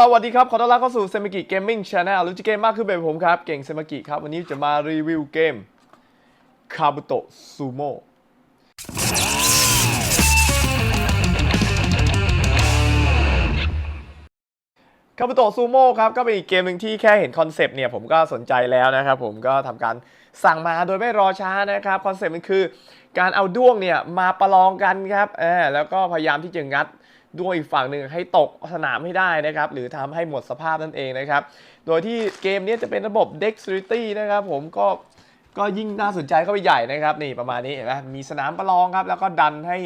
สวัสดีครับ ขอต้อนรับเข้าสู่เซมิกิเกมมิ่งชาแนลรู้จักเกมมากขึ้นเป็นผมครับ เก่งเซมิกิครับ วันนี้จะมารีวิวเกมคาบุโตะซูโม่คาบุโตะซูโม่ครับ ก็เป็นอีกเกมหนึ่งที่แค่เห็นคอนเซปต์เนี่ย ผมก็สนใจแล้วนะครับผมก็ทำการสั่งมาโดยไม่รอช้านะครับ คอนเซปต์มันคือการเอาด้วงเนี่ย มาประลองกันครับเออแล้วก็พยายามที่จะงัด ด้วยอีกฝั่งหนึ่งให้ตกสนามให้ได้นะครับหรือทำให้หมดสภาพนั่นเองนะครับ โดยที่เกมนี้จะเป็นระบบ Dexterity นะครับผมก็ก็ยิ่งน่าสนใจเข้าไปใหญ่นะครับนี่ประมาณนี้เห็นไหมมีสนามประลองครับแล้วก็ดันให้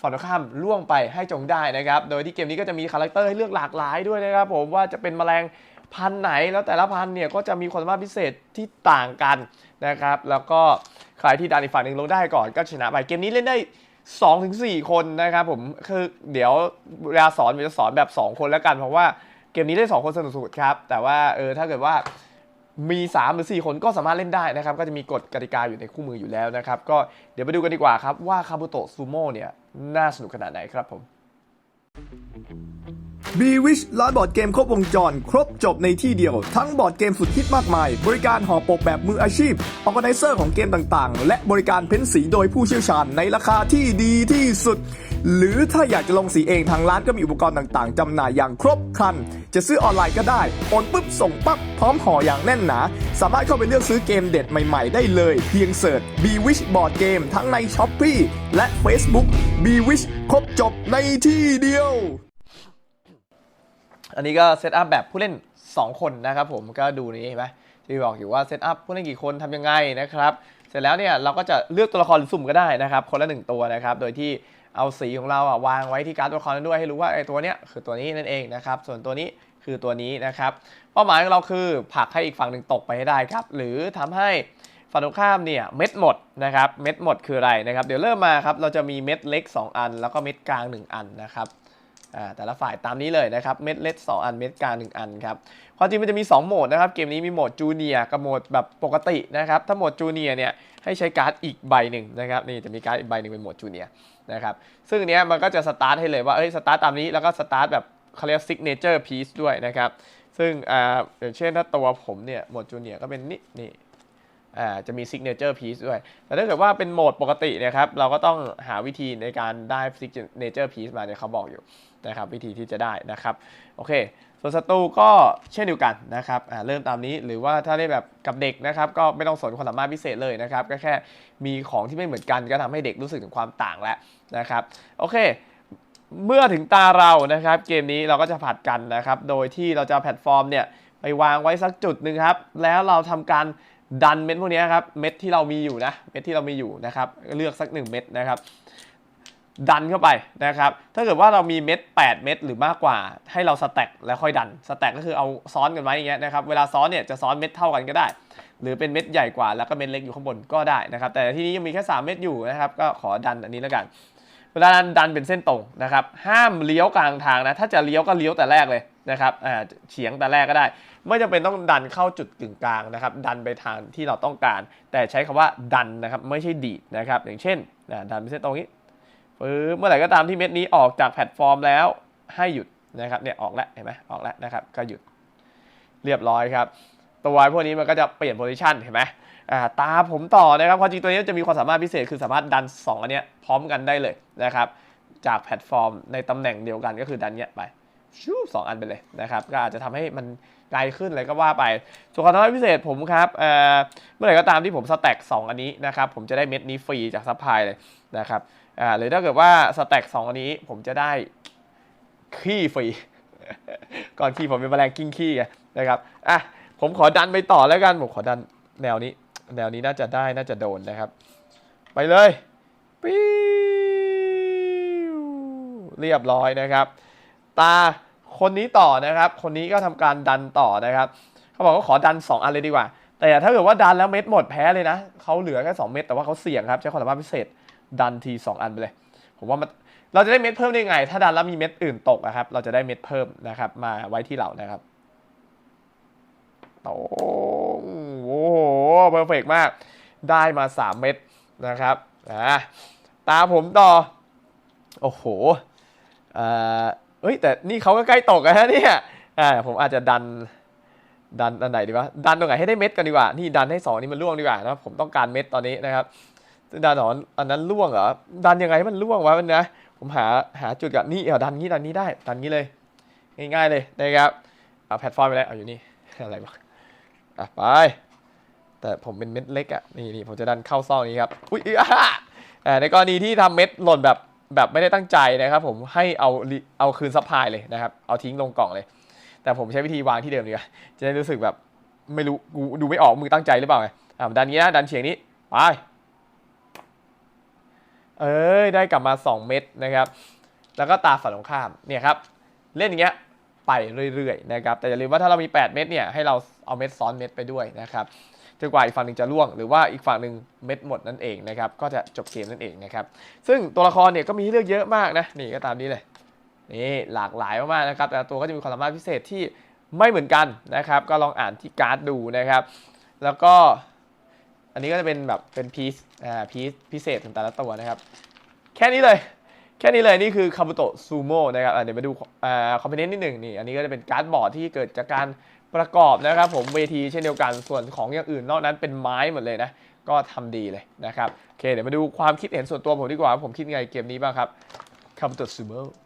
ฝั่งตรงข้ามล่วงไปให้จงได้นะครับ โดยที่เกมนี้ก็จะมีคาแรคเตอร์ให้เลือกหลากหลายด้วยนะครับผมว่าจะเป็นแมลงพันไหนแล้วแต่ละพันเนี่ยก็จะมีความสามารถพิเศษที่ต่างกันนะครับ แล้วก็ใครที่ดันอีกฝั่งหนึ่งลงได้ก่อนก็ชนะไปเกมนี้เล่นได้ 2-4ถึงคนนะครับผมคือเดี๋ยวเวลาสอนผมจะสอนแบบ 2 คนแล้วกัน เพราะว่าเกมนี้ได้ 2 คนสนุกสุดครับ แต่ว่าเออถ้าเกิดว่ามี 3 หรือ 4 คนก็สามารถเล่นได้นะครับ ก็จะมีกฎกติกาอยู่ในคู่มืออยู่แล้วนะครับ ก็เดี๋ยวไปดูกันดีกว่าครับว่าคาบุโตะซูโม่เนี่ย น่าสนุกขนาดไหนครับผม b w i s h ร้านบอร์ดเกมครบวงจร ครบจบในที่เดียว ทั้งบอร์ดเกมสุดฮิตมากมาย บริการห่อปกแบบมืออาชีพออ g a ไนเซอร์ของเกมต่างๆ และบริการเพ้นสีโดยผู้เชี่ยวชาญในราคาที่ดีที่สุด หรือถ้าอยากจะลงสีเองทางร้านก็มีอุปกรณ์ต่างๆจำหน่ายอย่างครบครัน จะซื้อออนไลน์ก็ได้โอนปุ๊บส่งปั๊บพร้อมห่ออย่างแน่นหนา สามารถเข้าไปเลือกซื้อเกมเด็ดใหม่ๆ ได้เลย เพียงเสิร์ช b w i s h บอร์ดเกมทั้งใน s h อ p e e และ Facebook b w i s h ครบจบในที่เดียว อันนี้ก็เซตอัพแบบผู้เล่น 2 คนนะครับผมก็ดูนี้เห็นไหมที่บอกอยู่ว่าเซตอัพผู้เล่นกี่คนทำยังไงนะครับ เสร็จแล้วเนี่ยเราก็จะเลือกตัวละครหรือสุ่มก็ได้นะครับ คนละหนึ่งตัวนะครับ โดยที่เอาสีของเราอะวางไว้ที่การ์ดตัวละครนั้นด้วยให้รู้ว่าไอ้ตัวเนี้ยคือตัวนี้นั่นเองนะครับ ส่วนตัวนี้คือตัวนี้นะครับ เป้าหมายของเราคือผลักให้อีกฝั่งหนึ่งตกไปให้ได้ครับ หรือทำให้ฝั่งตรงข้ามเนี่ยเม็ดหมดนะครับ เม็ดหมดคืออะไรนะครับ เดี๋ยวเริ่มมาครับ เราจะมีเม็ดเล็ก 2 อัน แล้วก็เม็ดกลาง 1 อันนะครับ แต่ละฝ่ายตามนี้เลยนะครับ เม็ดเล็ก2อัน เม็ดกลาง1อันครับ ความจริงมันจะมี 2 โหมดนะครับ เกมนี้มีโหมดจูเนียร์กับโหมดแบบปกตินะครับ ถ้าโหมดจูเนียร์เนี่ยให้ใช้การ์ดอีกใบหนึ่งนะครับ นี่จะมีการ์ดอีกใบหนึ่งเป็นโหมดจูเนียร์นะครับ ซึ่งเนี้ยมันก็จะสตาร์ทให้เลยว่า เอ้ย สตาร์ทตามนี้ แล้วก็สตาร์ทแบบเขาเรียกซิกเนเจอร์พีซด้วยนะครับ ซึ่งอ่าอย่างเช่นถ้าตัวผมเนี่ย โหมดจูเนียร์ก็เป็นนี่นี่ จะมี signature piece ด้วย แต่ถ้าเกิดว่าเป็นโหมดปกติเนะครับ เราก็ต้องหาวิธีในการได้ signature piece มาเนี่ยเขาบอกอยู่นะครับวิธีที่จะได้นะครับ โอเค ส่วนศัตรูก็เช่นเดียวกันนะครับอ่าเริ่มตามนี้หรือว่าถ้าได้แบบกับเด็กนะครับ ก็ไม่ต้องสนความสามารถพิเศษเลยนะครับ ก็แค่มีของที่ไม่เหมือนกันก็ทำให้เด็กรู้สึกถึงความต่างแล้วนะครับ โอเคเมื่อถึงตาเรานะครับ เกมนี้เราก็จะผัดกันนะครับ โดยที่เราจะแพลตฟอร์มเนี่ยไปวางไว้สักจุดหนึ่งครับ แล้วเราทำการ ดันเม็ดพวกนี้ครับเม็ดที่เรามีอยู่นะเม็ดที่เรามีอยู่นะครับเลือกสัก 1 เม็ดนะครับ ดันเข้าไปนะครับ ถ้าเกิดว่าเรามีเม็ด8 เม็ดหรือมากกว่า ให้เราสแต็กแล้วค่อยดันสแต็กก็คือเอาซ้อนกันไว้อย่างเงี้ยนะครับเวลาซ้อนเนี่ยจะซ้อนเม็ดเท่ากันก็ได้ หรือเป็นเม็ดใหญ่กว่าแล้วก็เม็ดเล็กอยู่ข้างบนก็ได้นะครับ แต่ที่นี้ยังมีแค่ 3 เม็ดอยู่นะครับ ก็ขอดันอันนี้แล้วกัน เวลาดันดันเป็นเส้นตรงนะครับ ห้ามเลี้ยวกลางทางนะถ้าจะเลี้ยวก็เลี้ยวแต่แรกเลย นะครับเฉียงแต่แรกก็ได้ ไม่จำเป็นต้องดันเข้าจุดกึ่งกลางนะครับ ดันไปทางที่เราต้องการ แต่ใช้คำว่าดันนะครับ ไม่ใช่ดีดนะครับ อย่างเช่นดันเป็นเส้นตรงนี้ปึ๊บเมื่อไหร่ก็ตามที่เม็ดนี้ออกจากแพลตฟอร์มแล้วให้หยุดนะครับเนี่ยออกแล้วเห็นไหมออกแล้วนะครับก็หยุดเรียบร้อยครับ ตัวพวกนี้มันก็จะเปลี่ยนโพซิชันเห็นไหมตาผมต่อนะครับความจริงตัวนี้จะมีความสามารถพิเศษคือสามารถดัน 2 อันเนี้ยพร้อมกันได้เลยนะครับ จากแพลตฟอร์มในตำแหน่งเดียวกันก็คือดันเนี้ยไป ชูสองอันไปเลยนะครับ ก็อาจจะทำให้มันไกลขึ้นอะไรก็ว่าไป ส่วนความสามารถพิเศษผมครับเอ่อเมื่อไหร่ก็ตามที่ผมสแต็ก2อันนี้นะครับ ผมจะได้เม็ดนี้ฟรีจากซัพพลายเลยนะครับอ่าหรือถ้าเกิดว่าสแต็ก2อันนี้ผมจะได้ขี้ฟรี ก่อนขี้ผมเป็นแมลงกิ้งขี้นะครับอะผมขอดันไปต่อแล้วกัน ผมขอดันแนวนี้ แนวนี้น่าจะได้น่าจะโดนนะครับ ไปเลยปิ้วเรียบร้อยนะครับ ตาคนนี้ต่อนะครับ คนนี้ก็ทำการดันต่อนะครับเขาบอกว่าขอดัน 2 อันเลยดีกว่า แต่ถ้าเกิดว่าดันแล้วเม็ดหมดแพ้เลยนะเขาเหลือแค่2เม็ดแต่ว่าเขาเสี่ยงครับใช้ความสามารถพิเศษดันที 2 อันไปเลย ผมว่ามันเราจะได้เม็ดเพิ่มได้ไง ถ้าดันแล้วมีเม็ดอื่นตกนะครับ เราจะได้เม็ดเพิ่มนะครับ มาไว้ที่เรานะครับโอ้โหเพอร์เฟกมาก ได้มา 3 เม็ดนะครับอะตาผมต่อ โอ้โหอ่อเอ้ยแต่นี่เขาก็ใกล้ตกแล้วนะเนี่ยอ่าผมอาจจะดันดันอันไหนดีวะดันตรงไหนให้ได้เม็ดกันดีกว่า นี่ดันให้สองนี่มันล่วงดีกว่านะผมต้องการเม็ดตอนนี้นะครับดันหนอนอันนั้นล่วงเหรอดันยังไงให้มันล่วงวะมันนะผมหาหาจุดกับนี่เออดันนี้ดันนี้ได้ดันนี้เลย ง่ายๆเลยนะครับเอาแพลตฟอร์มไปแล้วเอาอยู่นี่อะไรวะอะไป แต่ผมเป็นเม็ดเล็กอะนี่นี่ผมจะดันเข้าซองนี้ครับอุ้ยอะอ่าในกรณีที่ทำเม็ดหล่นแบบ แบบไม่ได้ตั้งใจนะครับ ผมให้เอาเอาคืนซัพพลายเลยนะครับ เอาทิ้งลงกล่องเลย แต่ผมใช้วิธีวางที่เดิมดีกว่าจะได้รู้สึกแบบไม่รู้กูดูไม่ออกมึงตั้งใจหรือเปล่าไงอ่าดันนี้นะดันเฉียงนี้ไปเอ้ยได้กลับมา 2 เม็ดนะครับ แล้วก็ตาฝั่งตรงข้ามเนี่ยครับ เล่นอย่างเงี้ยไปเรื่อยๆนะครับแต่อย่าลืมว่าถ้าเรามี 8 เม็ดเนี่ยให้เราเอาเม็ดซ้อนเม็ดไปด้วยนะครับ จนกว่าอีกฝั่งหนึ่งจะล่วง หรือว่าอีกฝั่งหนึ่งเม็ดหมดนั่นเองนะครับก็จะจบเกมนั่นเองนะครับซึ่งตัวละครเนี่ยก็มีให้เลือกเยอะมากนะนี่ก็ตามนี้เลยนี่หลากหลายมากๆนะครับแต่ตัวก็จะมีความสามารถพิเศษที่ไม่เหมือนกันนะครับ ก็ลองอ่านที่การ์ดดูนะครับ แล้วก็อันนี้ก็จะเป็นแบบเป็นพีซอ่าพีซพิเศษของแต่ละตัวนะครับ แค่นี้เลย แค่นี้เลยนี่คือคาบุโตะซูโม่นะครับเดี๋ยวมาดูอ่าคอมโพเนนต์นิดหนึ่งนี่อันนี้ก็จะเป็นการ์ดบอร์ดที่เกิดจากการ ประกอบนะครับผมเวทีเช่นเดียวกันส่วนของอย่างอื่นนอกนั้นเป็นไม้หมดเลยนะ ก็ทำดีเลยนะครับโอเคเดี๋ยวมาดูความคิดเห็นส่วนตัวผมดีกว่าว่าผมคิดไงเกมนี้บ้างครับคาบุโตะซูโม่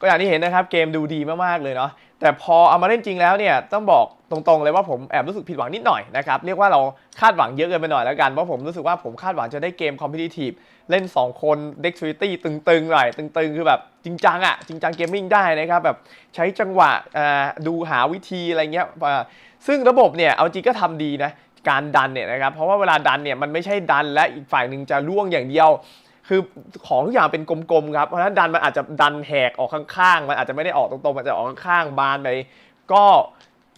ก็อย่างที่เห็นนะครับเกมดูดีมากๆเลยเนาะแต่พอเอามาเล่นจริงแล้วเนี่ยต้องบอกตรงๆเลยว่าผมแอบรู้สึกผิดหวังนิดหน่อยนะครับเรียกว่าเราคาดหวังเยอะเกินไปหน่อยแล้วกันเพราะผมรู้สึกว่าผมคาดหวังจะได้เกมคอมเพ t i t i v e เล่น 2 คน Dexterity ตึงๆหน่อยตึงๆ คือแบบจริงจังอะจริงจังเกมมิ่งได้นะครับแบบใช้จังหวะดูหาวิธีอะไรเงี้ยซึ่งระบบเนี่ยเอาจริงก็ทำดีนะการดันเนี่ยนะครับเพราะว่าเวลาดันเนี่ยมันไม่ใช่ดันและอีกฝ่ายหนึ่งจะล่วงอย่างเดียว คือของทุกอย่างเป็นกลมๆครับ เพราะฉะนั้นดันมันอาจจะดันแหกออกข้างๆ มันอาจจะไม่ได้ออกตรงๆ มันจะออกข้างๆ บานไป ก็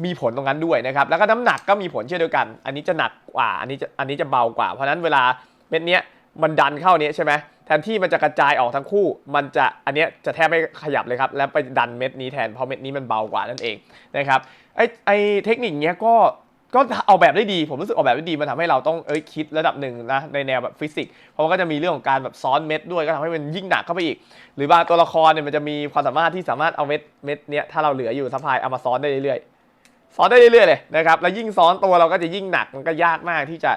มีผลตรงนั้นด้วยนะครับ แล้วก็น้ำหนักก็มีผลเช่นเดียวกัน อันนี้จะหนักกว่า อันนี้จะอันนี้จะเบากว่า เพราะฉะนั้นเวลาเม็ดเนี้ยมันดันเข้าเนี้ยใช่ไหมแทนที่มันจะกระจายออกทั้งคู่ มันจะอันเนี้ยจะแทบไม่ขยับเลยครับ แล้วไปดันเม็ดนี้แทน เพราะเม็ดนี้มันเบากว่านั่นเองนะครับ ไอไอเทคนิคเนี้ยก็ ก็เอาแบบได้ดี ผมรู้สึกออกแบบได้ดีมันทำให้เราต้องเอ้ยคิดระดับหนึ่งนะในแนวแบบฟิสิกส์เพราะมันก็จะมีเรื่องของการแบบซ้อนเม็ดด้วยก็ทำให้มันยิ่งหนักเข้าไปอีก หรือบางตัวละครเนี่ยมันจะมีความสามารถที่สามารถเอาเม็ดเม็ดเนี้ยถ้าเราเหลืออยู่ซัพพายเอามาซ้อนได้เรื่อยๆซ้อนได้เรื่อยๆเลยนะครับแล้วยิ่งซ้อนตัวเราก็จะยิ่งหนักมันก็ยากมากที่จะ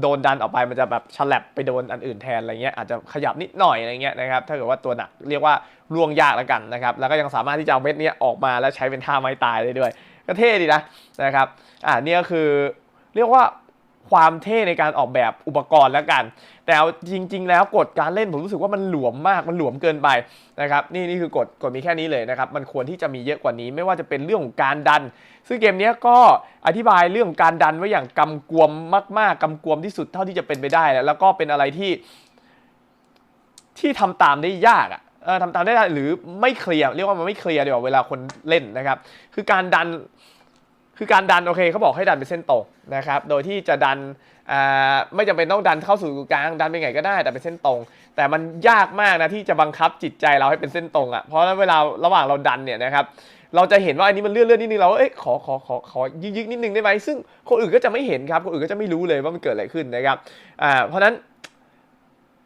โดนดันออกไปมันจะแบบฉลับไปโดนอันอื่นแทนอะไรเงี้ยอาจจะขยับนิดหน่อยอะไรเงี้ยนะครับถ้าเกิดว่าตัวหนักเรียกว่าล่วงยากแล้วกันนะครับแล้วก็ยังสามารถที่จะเอาเม็ดเนี้ยออกมาแล้วใช้เป็นท่าไม้ตายได้ด้วย ก็เท่ดีนะนะครับอ่าเนี่ยก็คือเรียกว่าความเท่ในการออกแบบอุปกรณ์แล้วกัน แต่จริง ๆ แล้วกฎการเล่นผมรู้สึกว่ามันหลวมมากมันหลวมเกินไปนะครับนี่นี่คือกฎกฎมีแค่นี้เลยนะครับมันควรที่จะมีเยอะกว่านี้ไม่ว่าจะเป็นเรื่องของการดัน ซึ่งเกมนี้ก็อธิบายเรื่องการดันไว้อย่างกำกวมมาก ๆกำกวมที่สุดเท่าที่จะเป็นไปได้ แล้วแล้วก็เป็นอะไรที่ที่ทำตามได้ยากอะ ทำตามได้หรือไม่เคลียร์เรียกว่ามันไม่เคลียร์ดีกว่าเวลาคนเล่นนะครับ คือการดันคือการดันโอเคเขาบอกให้ดันเป็นเส้นตรงนะครับ โดยที่จะดันอ่าไม่จำเป็นต้องดันเข้าสู่กลางดันไปไงก็ได้แต่เป็นเส้นตรง แต่มันยากมากนะที่จะบังคับจิตใจเราให้เป็นเส้นตรงอะ่ะเพราะั้นเวลาระหว่างเราดันเนี่ยนะครับเราจะเห็นว่าอันนี้มันเลื่อนเลื่อนนิดนึงเราเอ้ยขอขอขอขอยึกยึกนิดนึงได้ไหมซึ่งคนอื่นก็จะไม่เห็นครับคนอื่นก็จะไม่รู้เลยว่ามันเกิดอะไรขึ้นนะครับอ่าเพราะนั้น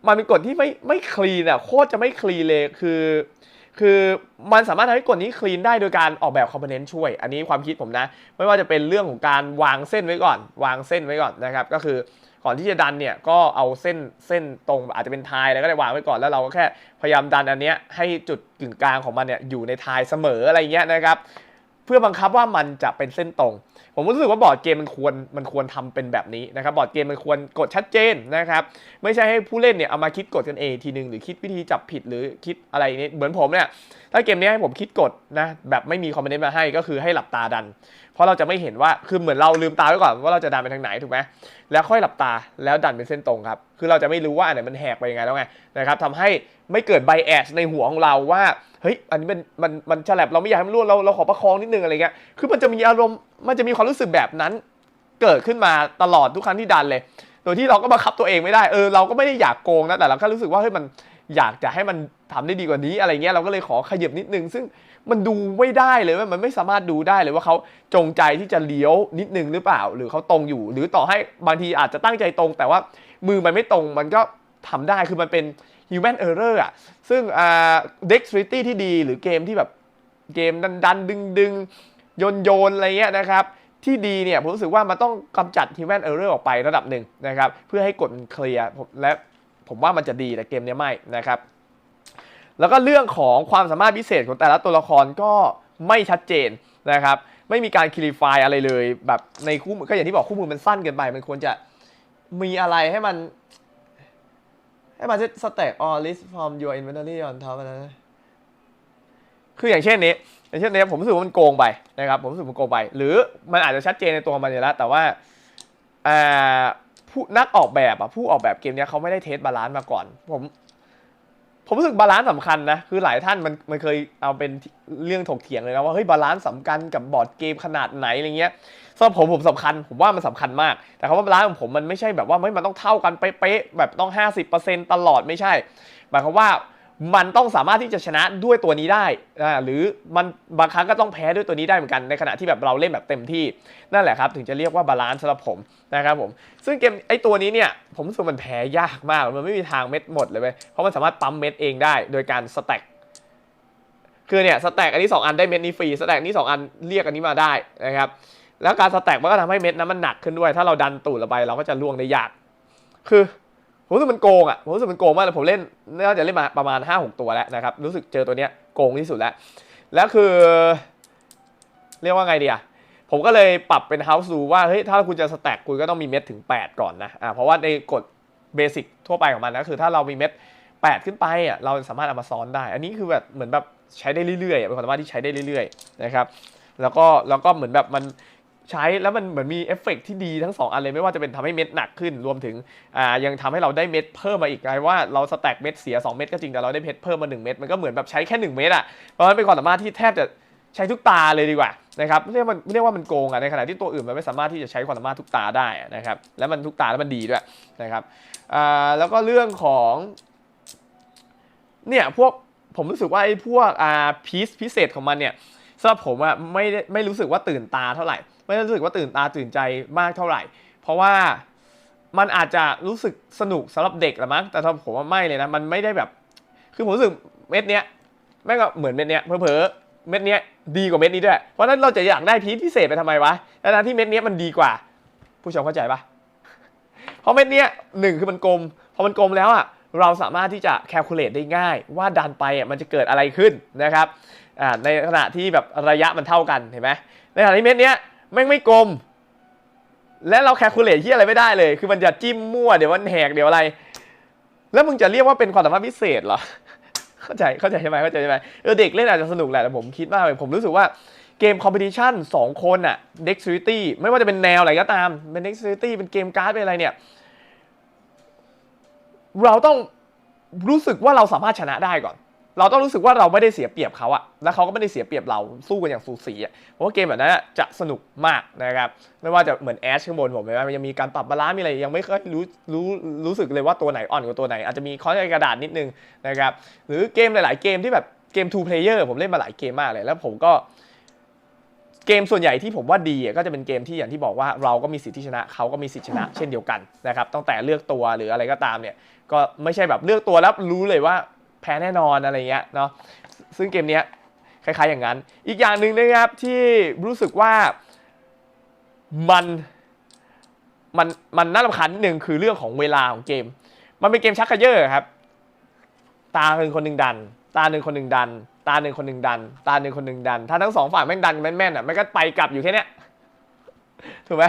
มันเป็นกฎที่ไม่ไม่คลีนอะโคตรจะไม่คลีนเลยคือ คือมันสามารถทำให้กฎนี้คลีนได้โดยการออกแบบคอมโพเนนต์ช่วย อันนี้ความคิดผมนะ ไม่ว่าจะเป็นเรื่องของการวางเส้นไว้ก่อน วางเส้นไว้ก่อนนะครับ ก็คือก่อนที่จะดันเนี่ยก็เอาเส้นเส้นตรงอาจจะเป็นทายแล้วก็ได้วางไว้ก่อนแล้วเราก็แค่พยายามดันอันเนี้ยให้จุดกึ่งกลางของมันเนี่ยอยู่ในทายเสมออะไรเงี้ยนะครับ เพื่อบังคับว่ามันจะเป็นเส้นตรง ผมรู้สึกว่าบอร์ดเกมมันควรมันควรทำเป็นแบบนี้นะครับบอร์ดเกมมันควรกดชัดเจนนะครับไม่ใช่ให้ผู้เล่นเนี่ยเอามาคิดกดกันเองทีนึงหรือคิดวิธีจับผิดหรือคิดอะไรนี้เหมือนผมเนี่ย ถ้าเกมนี้ให้ผมคิดกฎนะแบบไม่มีคอมเมนต์มาให้ก็คือให้หลับตาดัน เพราะเราจะไม่เห็นว่าคือเหมือนเราลืมตาไว้ก่อนว่าเราจะดันไปทางไหนถูกไหมแล้วค่อยหลับตาแล้วดันเป็นเส้นตรงครับคือเราจะไม่รู้ว่าอันไหนมันแหกไปยังไงแล้วไงนะครับทำให้ไม่เกิดไบแอสในหัวของเราว่าเฮ้ยอันนี้มันมันมันฉลับเราไม่อยากให้มันร่วงเราเราขอประคองนิดนึงอะไรเงี้ยคือมันจะมีอารมณ์มันจะมีความรู้สึกแบบนั้น เกิดขึ้นมาตลอดทุกครั้งที่ดันเลย โดยที่เราก็บังคับตัวเองไม่ได้เออเราก็ไม่ได้อยากโกงนะแต่เราก็รู้สึกว่าเฮ้ยมัน อยากจะให้มันทำได้ดีกว่านี้อะไรเงี้ยเราก็เลยขอขยับนิดนึง ซึ่งมันดูไม่ได้เลยว่ามันไม่สามารถดูได้เลยว่าเขาจงใจที่จะเลี้ยวนิดนึงหรือเปล่า หรือเขาตรงอยู่ หรือต่อให้บางทีอาจจะตั้งใจตรง แต่ว่ามือมันไม่ตรงมันก็ทำได้คือมันเป็น human error อะซึ่งอ่า dexterity ที่ดีหรือเกมที่แบบเกมดันดันดึงดึงโยนโยนอะไรเงี้ยนะครับที่ดีเนี่ยผมรู้สึกว่ามันต้องกำจัด human error ออกไประดับหนึ่งนะครับ เพื่อให้กดเคลียร์ผมและ ผมว่ามันจะดีแต่เกมนี้ไม่นะครับ แล้วก็เรื่องของความสามารถพิเศษของแต่ละตัวละครก็ไม่ชัดเจนนะครับไม่มีการคลิฟายอะไรเลย แบบในคู่มือก็อย่างที่บอกคู่มือมันสั้นเกินไป มันควรจะมีอะไรให้มัน ให้มันสเต็ก all list from your inventory on top อะไรนะคืออย่างเช่นนี้ อย่างเช่นนี้ผมรู้สึกว่ามันโกงไปนะครับ ผมรู้สึกมันโกงไป หรือมันอาจจะชัดเจนในตัวมันอยู่แล้ว แต่ว่าอ่า ผู้นักออกแบบอะผู้ออกแบบเกมเนี้ยเขาไม่ได้เทสบาลานซ์มาก่อน ผมผมรู้สึกบาลานซ์สำคัญนะคือหลายท่านมันมันเคยเอาเป็นเรื่องถกเถียงเลยนะว่าเฮ้ยบาลานซ์สำคัญกับบอร์ดเกมขนาดไหนอะไรเงี้ยสำหรับผมผมสำคัญ ผมว่ามันสำคัญมาก แต่คำว่าบาลานซ์ของผมมันไม่ใช่แบบว่าไม่มันต้องเท่ากันเป๊ะๆแบบต้อง 50%ตลอดไม่ใช่หมายความว่า มันต้องสามารถที่จะชนะด้วยตัวนี้ได้อ่าหรือมันบางครั้งก็ต้องแพ้ด้วยตัวนี้ได้เหมือนกันในขณะที่แบบเราเล่นแบบเต็มที่นั่นแหละครับ ถึงจะเรียกว่าบาลานซ์สำหรับผมนะครับผมซึ่งเกมไอ้ตัวนี้เนี่ยผมรู้สึกมันแพ้ยากมากมันไม่มีทางเม็ดหมดเลยเว้ยเพราะมันสามารถปั๊มเม็ดเองได้ โดยการสแต็กคือเนี่ยสแต็กอันนี้ 2 อันได้เม็ดนี้ฟรีสแต็กนี้ 2 อันเรียกอันนี้มาได้นะครับแล้วการสแต็กมันก็ทำให้เม็ดนั้นมันหนักขึ้นด้วย ถ้าเราดันตูดเราไปเราก็จะล่วงได้ยาก คือ ผมรู้สึกมันโกงอะผมรู้สึกมันโกงมากเลยผมเล่นน่าจะเล่นมาประมาณ 5-6 ตัวแล้วนะครับ รู้สึกเจอตัวเนี้ยโกงที่สุดแล้ว แล้วคือ เรียกว่าไงดีอะผมก็เลยปรับเป็น house rule ว่าเฮ้ยถ้าคุณจะสแต็กคุณก็ต้องมีเม็ดถึง 8 ก่อนนะอ่าเพราะว่าในกฎเบสิกทั่วไปของมันนะคือถ้าเรามีเม็ด 8 ขึ้นไปอะเราสามารถเอามาซ้อนได้ อันนี้คือแบบเหมือนแบบใช้ได้เรื่อยๆเป็นความสามารถที่ใช้ได้เรื่อยๆนะครับแล้วก็แล้วก็เหมือนแบบมัน ใช้แล้วมันเหมือนมีเอฟเฟกต์ที่ดีทั้งสองอันเลยไม่ว่าจะเป็นทำให้เม็ดหนักขึ้นรวมถึงอ่ายังทำให้เราได้เม็ดเพิ่มมาอีกไงว่าเราสแต็กเม็ดเสีย 2 เม็ดก็จริงแต่เราได้เพชรเพิ่มมา1เม็ดมันก็เหมือนแบบใช้แค่ 1 เม็ดอะเพราะฉะนั้นเป็นความสามารถที่แทบจะใช้ทุกตาเลยดีกว่านะครับเรียกว่าเรียกว่ามันโกงอะในขณะที่ตัวอื่นมันไม่สามารถที่จะใช้ความสามารถทุกตาได้นะครับแล้วมันทุกตาแล้วมันดีด้วยนะครับอ่าแล้วก็เรื่องของเนี่ยพวกผมรู้สึกว่าไอ้พวกอ่าพีซพิเศษของมันเนี่ยสำหรับผมอะไม่ได้ไม่รู้สึกว่าตื่นตาเท่าไหร่ ไม่ได้รู้สึกว่าตื่นตาตื่นใจมากเท่าไหร่ เพราะว่ามันอาจจะรู้สึกสนุกสำหรับเด็กละมั้งแต่สำหรับผมว่าไม่เลยนะมันไม่ได้แบบ คือผมรู้สึกเม็ดเนี้ยแม่งก็เหมือนเม็ดเนี้ยเผลอเม็ดเนี้ยดีกว่าเม็ดนี้ด้วย เพราะนั้นเราจะอยากได้พีชพิเศษไปทำไมวะทั้งๆที่เม็ดเนี้ยมันดีกว่า ผู้ชมเข้าใจปะเพราะเม็ดเนี้ยหนึ่งคือมันกลม พอมันกลมแล้วอะเราสามารถที่จะแคลคูลเลตได้ง่าย ว่าดันไปอะมันจะเกิดอะไรขึ้นนะครับอ่าในขณะที่แบบระยะมันเท่ากันเห็นไหมในขณะที่เม็ดเนี้ย แม่งไม่กลม และเราแคลคูลเลตที่อะไรไม่ได้เลย คือมันจะจิ้มมั่วเดี๋ยวมันแหกเดี๋ยวอะไร แล้วมึงจะเรียกว่าเป็นความสามารถพิเศษเหรอเข้าใจเข้าใจใช่ไหมเข้าใจใช่ไหมเออเด็กเล่นอาจจะสนุกแหละแต่ผมคิดมากผมรู้สึกว่าเกมคอมเพ t i ชันสองคนอะ dexterity ไม่ว่าจะเป็นแนวอะไรก็ตาม เป็น dexterity เป็นเกมการ์ดเป็นอะไรเนี่ย เราต้องรู้สึกว่าเราสามารถชนะได้ก่อน เราต้องรู้สึกว่าเราไม่ได้เสียเปรียบเขาอะแล้วเขาก็ไม่ได้เสียเปรียบเราสู้กันอย่างสูสีอะเพราะว่าเกมแบบนั้นอะจะสนุกมากนะครับไม่ว่าจะเหมือนแอชข้างบนผมเลยว่ามันยังมีการปรับบาลานซ์มีอะไรยังไม่เคยรู้รู้รู้สึกเลยว่าตัวไหนอ่อนกว่าตัวไหน อาจจะมีคอนในกระดาษนิดนึงนะครับหรือเกมหลาย ๆ เกมที่แบบเกม2 player ผมเล่นมาหลายเกมมากเลยแล้วผมก็เกมส่วนใหญ่ที่ผมว่าดีอะก็จะเป็นเกมที่อย่างที่บอกว่าเราก็มีสิทธิ์ที่ชนะเขาก็มีสิทธิชนะ เช่นเดียวกันนะครับตั้งแต่เลือกตัวหรืออะไรก็ตามเนี่ยก็ไม่ใช่แบบเลือกตัวแล้วรู้เลยว่าแพ้แน่นอนอะไรเงี้ยเนาะซึ่งเกมเนี้ยคล้ายๆอย่างนั้น อีกอย่างหนึ่งนะครับที่รู้สึกว่ามันมันมันน่ารำคาญนิดนึงคือเรื่องของเวลาของเกม มันเป็นเกมชักกระเยอะครับ ตาหนึ่งคนหนึ่งดัน ตาหนึ่งคนหนึ่งดัน ตาหนึ่งคนหนึ่งดัน ตาหนึ่งคนหนึ่งดัน ถ้าทั้งสองฝ่ายแม่งดันแม่นๆอะมันก็ไปกลับอยู่แค่เนี้ยถูกไหม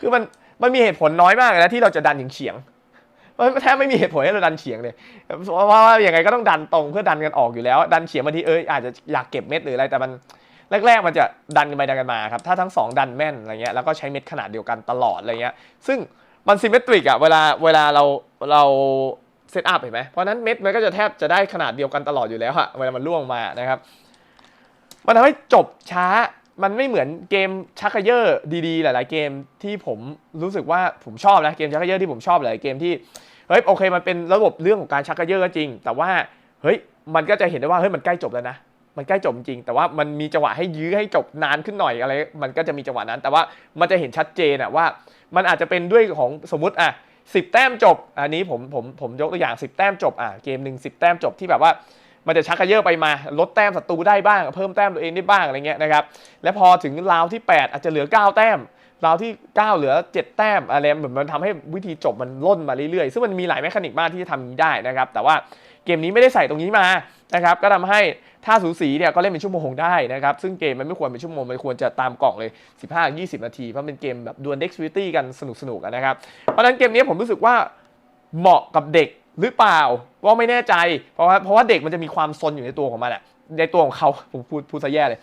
คือมันมันมีเหตุผลน้อยมากเลยนะที่เราจะดันเฉียง แทบไม่มีเหตุผลให้เราดันเฉียงเลยเพราะว่าอย่างไงก็ต้องดันตรงเพื่อดันกันออกอยู่แล้ว ดันเฉียงบางทีเอออาจจะอยากเก็บเม็ดหรืออะไรแต่มันแรกๆมันจะดันกันไปดันกันมาครับถ้าทั้งสองดันแม่นอะไรเงี้ยแล้วก็ใช้เม็ดขนาดเดียวกันตลอดอะไรเงี้ยซึ่งมันซิมเมตริกอะเวลาเวลาเราเราเซตอัพเห็นไหมเพราะฉะนั้นเม็ดมันก็จะแทบจะได้ขนาดเดียวกันตลอดอยู่แล้วอะเวลามันล่วงมานะครับมันทำให้จบช้า มันไม่เหมือนเกมชักเยอร์ดีๆ หลาย ๆ เกมที่ผมรู้สึกว่าผมชอบนะเกมชักเยอร์ที่ผมชอบหลายเกมที่เฮ้ยโอเคมันเป็นระบบเรื่องของการชักเยอร์ก็จริง แต่ว่าเฮ้ยมันก็จะเห็นได้ว่าเฮ้ยมันใกล้จบแล้วนะมันใกล้จบจริง แต่ว่ามันมีจังหวะให้ยื้อให้จบนานขึ้นหน่อยอะไร มันก็จะมีจังหวะนั้น แต่ว่ามันจะเห็นชัดเจนอะว่า มันอาจจะเป็นด้วยของสมมติอะสิบแต้มจบ อันนี้ผมผมผมยกตัวอย่าง10แต้มจบอะเกมหนึ่งสิบแต้มจบที่แบบว่า มันจะชักกระเยอะไปมา ลดแต้มศัตรูได้บ้าง เพิ่มแต้มตัวเองได้บ้างอะไรเงี้ยนะครับ และพอถึงราวที่ 8 อาจจะเหลือ 9 แต้มราวที่ 9 เหลือ 7 แต้มอะไรเหมือนมันทำให้วิธีจบมันล่นมาเรื่อยๆ ซึ่งมันมีหลายแมคานิกมากที่จะทำนี้ได้นะครับ แต่ว่าเกมนี้ไม่ได้ใส่ตรงนี้มานะครับ ก็ทำให้ถ้าสูสีเนี่ยก็เล่นเป็นชั่วโมงได้นะครับ ซึ่งเกมมันไม่ควรเป็นชั่วโมง มันควรจะตามกล่องเลย 15-20 นาที เพราะเป็นเกมแบบดวล dexterity กันสนุกๆนะครับ เพราะฉะนั้นเกมนี้ผมรู้สึกว่าเหมาะกับเด็ก หรือเปล่าก็ไม่แน่ใจ เพราะว่าเพราะว่าเด็กมันจะมีความซนอยู่ในตัวของมันอะในตัวของเขาผมพูดพูดซะแย่เลย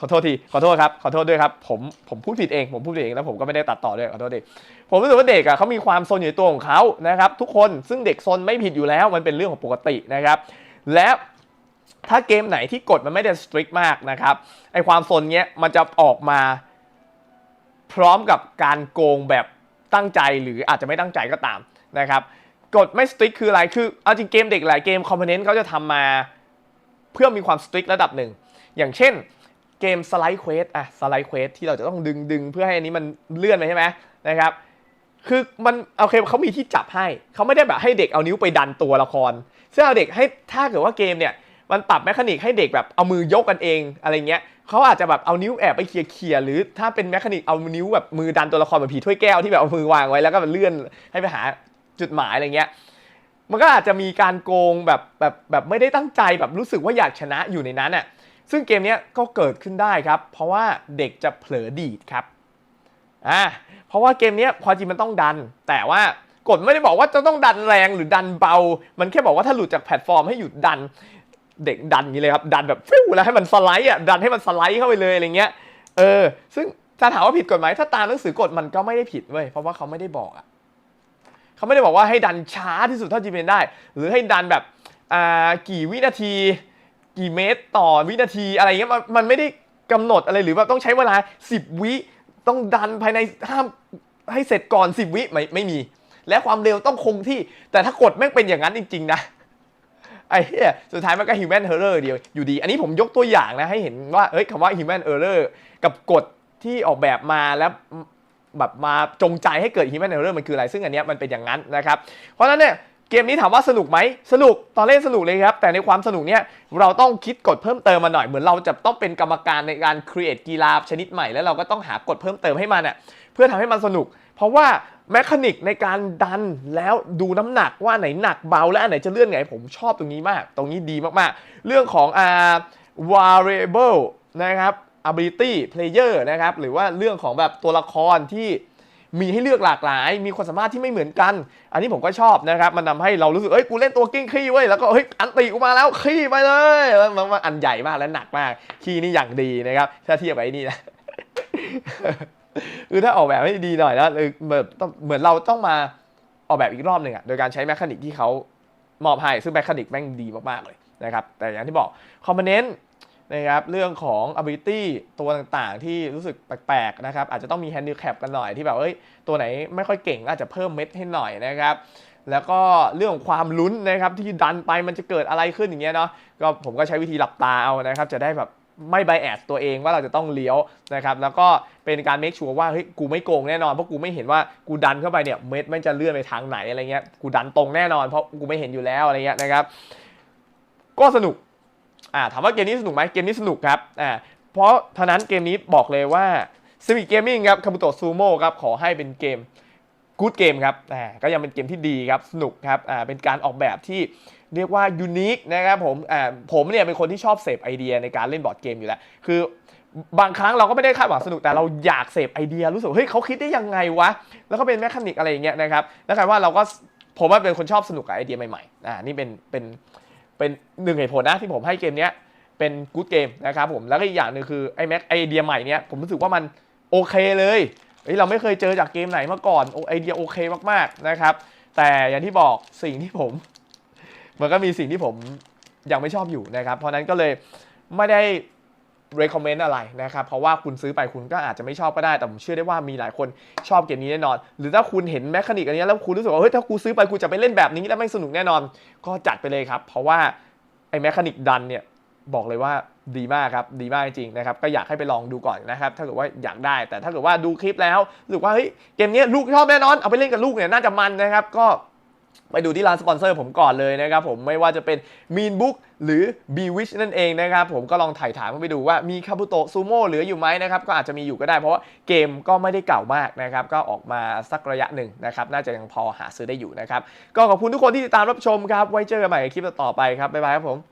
ขอโทษทีขอโทษครับขอโทษด้วยครับผมผมพูดผิดเองผมพูดผิดเองแล้วผมก็ไม่ได้ตัดต่อด้วยขอโทษดิผมรู้สึกว่าเด็กอะเขามีความซนอยู่ในตัวของเขานะครับ ทุกคนซึ่งเด็กซนไม่ผิดอยู่แล้วมันเป็นเรื่องของปกตินะครับ และถ้าเกมไหนที่กฎมันไม่ได้สตริกมากนะครับไอความซนเนี้ยมันจะออกมาพร้อมกับการโกงแบบตั้งใจหรืออาจจะไม่ตั้งใจก็ตามนะครับ กฎไม่สตริกคืออะไร คือเอาจริงเกมเด็กหลายเกมคอมโพเนนต์เขาจะทำมาเพื่อมีความสตริกระดับหนึ่ง อย่างเช่นเกมสไลด์เควสอะสไลด์เควสที่เราจะต้องดึงดึงเพื่อให้อันนี้มันเลื่อนไปใช่ไหมนะครับ คือมันโอเคเขามีที่จับให้ เขาไม่ได้แบบให้เด็กเอานิ้วไปดันตัวละครซึ่งเอาเด็กให้ถ้าเกิดว่าเกมเนี่ยมันปรับแมคานิกให้เด็กแบบเอามือยกกันเองอะไรเงี้ยเขาอาจจะแบบเอานิ้วแอบไปเคลียร์ๆหรือถ้าเป็นแมคานิกเอานิ้วแบบมือดันตัวละครแบบผีถ้วยแก้วที่แบบเอามือวางไว้แล้วก็เลื่อนให้ไปหา จุดหมายอะไรเงี้ยมันก็อาจจะมีการโกงแบบแบบแบบไม่ได้ตั้งใจแบบรู้สึกว่าอยากชนะอยู่ในนั้นอะซึ่งเกมนี้ก็เกิดขึ้นได้ครับ เพราะว่าเด็กจะเผลอดีดครับอ่าเพราะว่าเกมนี้ยความจริงมันต้องดัน แต่ว่ากฎไม่ได้บอกว่าจะต้องดันแรงหรือดันเบา มันแค่บอกว่าถ้าหลุดจากแพลตฟอร์มให้หยุดดัน เด็กดันอย่างนี้เลยครับ ดันแบบฟิวแล้วให้มันสไลด์อะดันให้มันสไลด์เข้าไปเลยอะไรเงี้ยเออซึ่งจะถามว่าผิดกฎไหมถ้าตามหนังสือกฎมันก็ไม่ได้ผิดเว้ยเพราะว่าเขาไม่ได้บอกอะ เขาไม่ได้บอกว่าให้ดันช้าที่สุดเท่าที่เป็นได้ หรือให้ดันแบบอ่ากี่วินาที กี่เมตรต่อวินาทีอะไรเงี้ยมันไม่ได้กำหนดอะไรหรือแบบต้องใช้เวลา 10 วิต้องดันภายในห้ามให้เสร็จก่อน 10 วิไม่ไม่มี และความเร็วต้องคงที่ แต่ถ้ากฎแม่งเป็นอย่างนั้นจริง ๆ นะไอ้เหี้ยสุดท้ายมันก็ human error เดียวอยู่ดี อันนี้ผมยกตัวอย่างนะให้เห็นว่าเฮ้ยคำว่า human error กับกฎที่ออกแบบมาแล้ว แบบมาจงใจให้เกิด human error มันคืออะไร ซึ่งอันเนี้ยมันเป็นอย่างนั้นนะครับ เพราะฉะนั้นเนี่ยเกมนี้ถามว่าสนุกไหมสนุกตอนเล่นสนุกเลยครับ แต่ในความสนุกเนี่ยเราต้องคิดกฎเพิ่มเติมมาหน่อยเหมือนเราจะต้องเป็นกรรมการในการ create กีฬาชนิดใหม่แล้วเราก็ต้องหากฎเพิ่มเติมให้มันอะเพื่อทำให้มันสนุก เพราะว่าแมคานิกในการดันแล้วดูน้ำหนักว่าไหนหนักเบาและอันไหนจะเลื่อนไงผมชอบตรงนี้มาก ตรงนี้ดีมากๆ เรื่องของอ่า variable นะครับ ability player นะครับหรือว่าเรื่องของแบบตัวละครที่มีให้เลือกหลากหลาย มีความสามารถที่ไม่เหมือนกัน อันนี้ผมก็ชอบนะครับ มันทำให้เรารู้สึก เอ้ย กูเล่นตัวกิ้งขี้เว้ย แล้วก็ เฮ้ย อันตีกูมาแล้ว ขี้ไปเลย มันมันอันใหญ่มากและหนักมาก ขี้นี่อย่างดีนะครับ ถ้าเทียบไอ้นี่นะ คือถ้าออกแบบให้ดีหน่อยแล้วเลยแบบต้องเหมือนเราต้องมาออกแบบอีกรอบหนึ่งอะโดยการใช้แมคานิกที่เขามอบให้ ซึ่งแมคานิกแม่งดีมากๆเลยนะครับ แต่อย่างที่บอก คอมโพเนนต์ นะครับเรื่องของ ability ตัวต่างๆ ที่รู้สึกแปลกๆนะครับอาจจะต้องมี handicap กันหน่อยที่แบบเอ้ยตัวไหนไม่ค่อยเก่งอาจจะเพิ่มเม็ดให้หน่อยนะครับแล้วก็เรื่องของความลุ้นนะครับที่ดันไปมันจะเกิดอะไรขึ้นอย่างเงี้ยเนาะก็ผมก็ใช้วิธีหลับตาเอานะครับจะได้แบบไม่ไบแอสตัวเองว่าเราจะต้องเลี้ยวนะครับแล้วก็เป็นการเมคชัวร์ว่าเฮ้ยกูไม่โกงแน่นอนเพราะกูไม่เห็นว่ากูดันเข้าไปเนี่ยเม็ดมันจะเลื่อนไปทางไหนอะไรเงี้ยกูดันตรงแน่นอนเพราะกูไม่เห็นอยู่แล้วอะไรเงี้ยนะครับก็สนุก อ่าถามว่าเกมนี้สนุกไหมเกมนี้สนุกครับอ่าเพราะฉะนั้นเกมนี้บอกเลยว่า Civic Gaming ครับคาบุโตะซูโม่ครับขอให้เป็นเกมกู๊ดเกมครับอ่าก็ยังเป็นเกมที่ดีครับสนุกครับอ่าเป็นการออกแบบที่เรียกว่ายูนิคนะครับผมอ่าผมเนี่ยเป็นคนที่ชอบเสพไอเดียในการเล่นบอร์ดเกมอยู่แล้ว คือบางครั้งเราก็ไม่ได้คาดหวังสนุกแต่เราอยากเสพไอเดียรู้สึกเฮ้ยเขาคิดได้ยังไงวะ แล้วก็เป็นแมคานิกอะไรอย่างเงี้ยนะครับแล้วกลายว่าเราก็ผมว่าเป็นคนชอบสนุกกับไอเดียใหม่ๆอ่านี่เป็นเป็น เป็นหนึ่งเหตุผลนะที่ผมให้เกมเนี้ยเป็นกู๊ดเกมนะครับผมแล้วก็อีกอย่างหนึ่งคือไอ้แม็กไอเดียใหม่เนี้ยผมรู้สึกว่ามันโอเคเลยเฮ้ยเราไม่เคยเจอจากเกมไหนมาก่อนโอไอเดียโอเคมากๆนะครับ แต่อย่างที่บอกสิ่งที่ผม มันก็มีสิ่งที่ผมยังไม่ชอบอยู่นะครับ เพราะฉะนั้นก็เลยไม่ได้ recommend อะไรนะครับ เพราะว่าคุณซื้อไปคุณก็อาจจะไม่ชอบก็ได้ แต่ผมเชื่อได้ว่ามีหลายคนชอบเกมนี้แน่นอน หรือถ้าคุณเห็นแมคานิกอันนี้แล้วคุณรู้สึกว่า เฮ้ย ถ้ากูซื้อไปกูจะไปเล่นแบบนี้แล้วไม่สนุกแน่นอน ก็จัดไปเลยครับ เพราะว่าไอ้แมคานิกดันเนี่ยบอกเลยว่าดีมากครับ ดีมากจริงๆนะครับ ก็อยากให้ไปลองดูก่อนนะครับ ถ้าเกิดว่าอยากได้ แต่ถ้าเกิดว่าดูคลิปแล้วรู้สึกว่าเฮ้ยเกมนี้ลูกชอบแน่นอน เอาไปเล่นกับลูกเนี่ยน่าจะมันนะครับ ก็ ไปดูที่ร้านสปอนเซอร์ผมก่อนเลยนะครับผมไม่ว่าจะเป็น Mean Book หรือ b w i c h นั่นเองนะครับผมก็ลองถ่ายถามเข้าไปดูว่ามีคาบุโตซูโม่เหลืออยู่ไหมนะครับก็อาจจะมีอยู่ก็ได้เพราะว่าเกมก็ไม่ได้เก่ามากนะครับก็ออกมาสักระยะหนึ่งนะครับน่าจะยังพอหาซื้อได้อยู่นะครับก็ขอบคุณทุกคนที่ติดตามรับชมครับไว้เจอกันใหม่คลิปต่อไปครับบ๊ายบายครับผม